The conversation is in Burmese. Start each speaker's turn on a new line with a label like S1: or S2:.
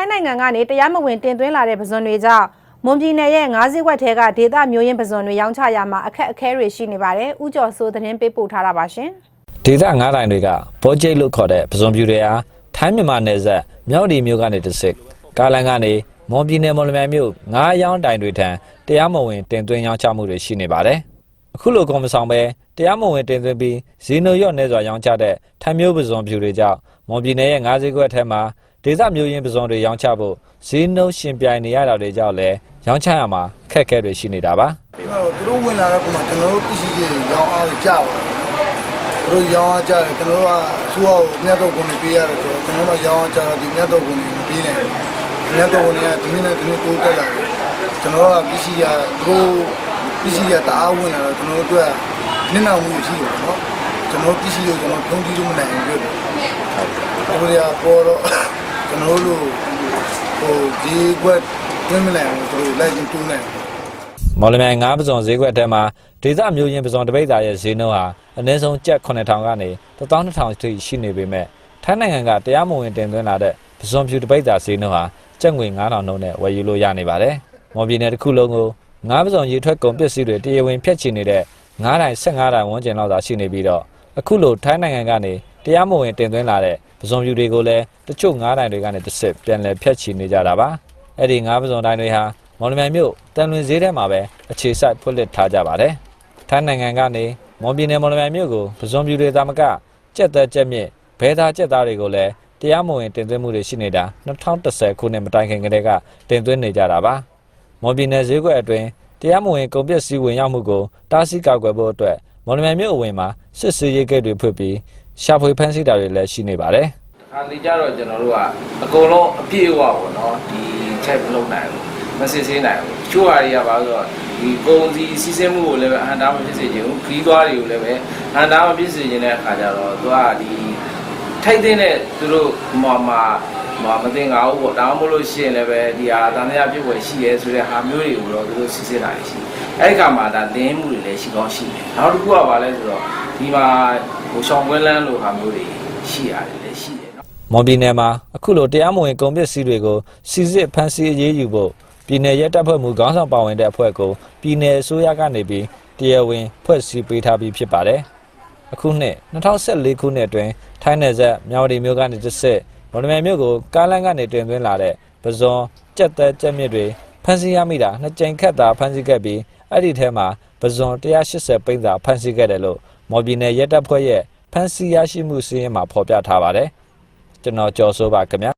S1: ထိုင်းနိုင်ငံကနေတရားမဝင်တင်သွင်းလာတဲ့ပဇွန်တွေကြောင့်မွန်ပြည်နယ်ရဲ့ငါးစည်းကွက်ထဲကဒေသမျိုးရင်းပဇွန်တွေရောင်းချရမှာအခက်အခဲတွေရှိနေပါတယ်။ဥကျော်စိုးသတင်းပေးပို့ထားတာပါရှင်။
S2: ဒေသငါးတိုင်တွေကဘောကျိတ်လို့ခေါ်တဲ့ပဇွန်ပြူတွေဟာထိုင်းမြန်မာနယ်စပ်မြောက်ဒီမြို့ကနေတစ်စစ်ကားလန်ကနေမွန်ပြည်နယ်မော်လမြိုင်မြို့ငါးရောင်းတိုင်တွေထံတရားမဝင်တင်သွင်းရောင်းချမှုတွေရှိနေပါတယ်။အခုလိုကုန်မဆောင်ပဲတရားမဝင်တင်သွင်းပြီးဇီနိုရော့နေစွာရောင်းချတဲ့ထိုင်းမျိုးပဇွန်ပြူတွေကြောင့်မွန်ပြည်နယ်ရဲ့ငါးစည်းကွက်ထဲမှာ ဒေသမျိုးရင်းပဇွန်တွေရောင်းချဖို့ဇီနိုရှင်ပြိုင်နေရတာတွေကြောင့်လည်းရောင်းချရမှာခက်ခဲတွေရှိနေတာပါ။
S3: ဒီမှာတော့သူတို့ဝင်လာတဲ့ပုံမှာကျွန်တော်တို့ပစ္စည်းတွေရောင်းအားတွေကြာပါတယ်သူတို့ရောင်းအားကြာတယ်ကျွန်တော်တို့ကအစိုးရကိုမြတ်တော့ကုန်တွေပေးရတယ်ဆိုတော့ကျွန်တော်တို့ကရောင်းအားကြာတော့ဒီမြတ်တော့ကုန်တွေမပေးနိုင်ဘူးမြတ်တော့ကုန်တွေကဒီနေ့နဲ့ဒီနေ့တိုးတက်လာတယ်ကျွန်တော်တို့ကပစ္စည်းကသူတို့ပစ္စည်းကတအားဝင်လာတော့ကျွန်တော်တို့ကနစ်နာမှုရှိတယ်နော်ကျွန်တော်ပစ္စည်းကိုကျွန်တော်ဖုံးကြည့်လို့မနိုင်ဘူးပြဟုတ်တယ်ဟိုရပေါ်တော့ ကျွန်တော်တို့ဟိုဒီကွက်တွင်းမနိုင်ဘူးသူတို့လိုက်ကျတူးနိုင်တယ်
S2: မော်လမြိုင်ငါးပစုံဈေးကွက်ထဲမှာဒေသမျိုးရင်းပစုံတပိတ်သားရဲ့ဈေးနှုန်းဟာအနည်းဆုံးကျပ်9000ကနေ12000ထိရှိနေပေမဲ့ထိုင်းနိုင်ငံကတရားမဝင်တင်သွင်းလာတဲ့ပစုံဖြူတပိတ်သားဈေးနှုန်းဟာကျပ်ငွေ9000နှုန်းနဲ့ဝယ်ယူလို့ရနေပါတယ်။မော်ပြည်နယ်တစ်ခုလုံးကိုငါးပစုံရေထွက်ကုန်ပစ္စည်းတွေတရားဝင်ဖြတ်ချီနေတဲ့ငါးတိုင်15တိုင်ဝန်းကျင်လောက်သာရှိနေပြီးတော့အခုလိုထိုင်းနိုင်ငံကနေ တရားမဝင်တင်သွင်းလာတဲ့ပစုံဖြူတွေကိုလည်းတချို့ငါးတိုင်တွေကနေတစ်စစ်ပြန်လည်ဖြတ်ချီနေကြတာပါ။အဲ့ဒီငါးပစုံတိုင်တွေဟာမော်လမြိုင်မြို့တန်လွင်ဈေးထဲမှာပဲအခြေစိုက်ဖွင့်လှစ်ထားကြပါတယ်။ထိုင်းနိုင်ငံကနေမော်ပြည်နယ်မော်လမြိုင်မြို့ကိုပဇွန်ပြူတွေတာမကကြက်သက်ကြက်မြင့်ဘဲသားကြက်သားတွေကိုလည်းတရားမဝင်တင်သွင်းမှုတွေရှိနေတာ2010ခုနှစ်မတိုင်ခင်ကတည်းကတင်သွင်းနေကြတာပါ။မော်ပြည်နယ်ဈေးကွက်အတွင်းတရားမဝင်ကုန်ပစ္စည်းဝင်ရောက်မှုကိုတားဆီးကာကွယ်ဖို့အတွက်မော်လမြိုင်မြို့အဝင်မှာစစ်ဆေးရေးဂိတ်တွေဖွင့်ပြီး ရှာဖွေဖမ်းဆီးတာတွေလည်းရှိနေပါတယ်။
S4: ခါဒီကြတော့ကျွန်တော်တို့ကအကုန်လုံးအပြည့်အဝပေါ့နော်ဒီချက်မလုပ်နိုင်ဘူးမစစ်ဆေးနိုင်ဘူးတချို့ဟာတွေကပါဆိုတော့ဒီကုန်စည်စီးဆင်းမှုကိုလည်းပဲအဟံတားမဖြစ်စေချင်ဘူးခီးသွားတွေကိုလည်းပဲအဟံတားမဖြစ်စေချင်တဲ့အခါကျတော့သူကဒီထိုက်တဲ့သူတို့ဟိုမှာမှာမတင်ကားဘူးပေါ့ဒါမှမဟုတ်လို့ရှိရင်လည်းပဲဒီဟာတန်တရားပြုတ်ွယ်ရှိရဲဆိုတဲ့ဟာမျိုးတွေကိုတော့သူတို့စစ်ဆေးတာရှိအဲ့ဒီကမှာဒါလင်းမှုတွေလည်းရှိကောင်းရှိတယ်နောက်တစ်ခုကပါလဲဆိုတော့ဒီမှာ ဟိုရှောင်းကွင်းလန်းလိုဟာမျိုးတွေရှိရတယ်လည်းရှိတယ်နော်
S2: မော်ပြည်နယ်မှာအခုလိုတရားမဝင်ကုန်ပစ္စည်းတွေကိုစီစစ်ဖမ်းဆီးအရေးယူဖို့ပြည်နယ်ရဲတပ်ဖွဲ့မှခေါင်းဆောင်ပါဝင်တဲ့အဖွဲ့ကိုပြည်နယ်အစိုးရကနေပြီးတရားဝင်ဖွဲ့စည်းပေးထားပြီးဖြစ်ပါတယ်။အခုနှစ်2014ခုနှစ်အတွင်းထိုင်းနယ်စပ်မြောက်ဒီမြို့ကနေတစ်ဆက်မော်လမြိုင်မြို့ကိုကားလမ်းကနေတင်သွင်းလာတဲ့ပဇွန်ကြက်သက်ကြက်မြစ်တွေဖမ်းဆီးရမိတာနှစ်ကြိမ်ခက်တာဖမ်းဆီးခဲ့ပြီးအဲ့ဒီထဲမှာပဇွန်180ပိန်းသာဖမ်းဆီးခဲ့တယ်လို့ မော်ပြည်နယ်ရဲတပ်ဖွဲ့ရဲ့ဖမ်းဆီးရရှိမှုစီးရင်မှာဖော်ပြထားပါတယ်။ကျွန်တော်ကြော်စိုးပါခင်ဗျာ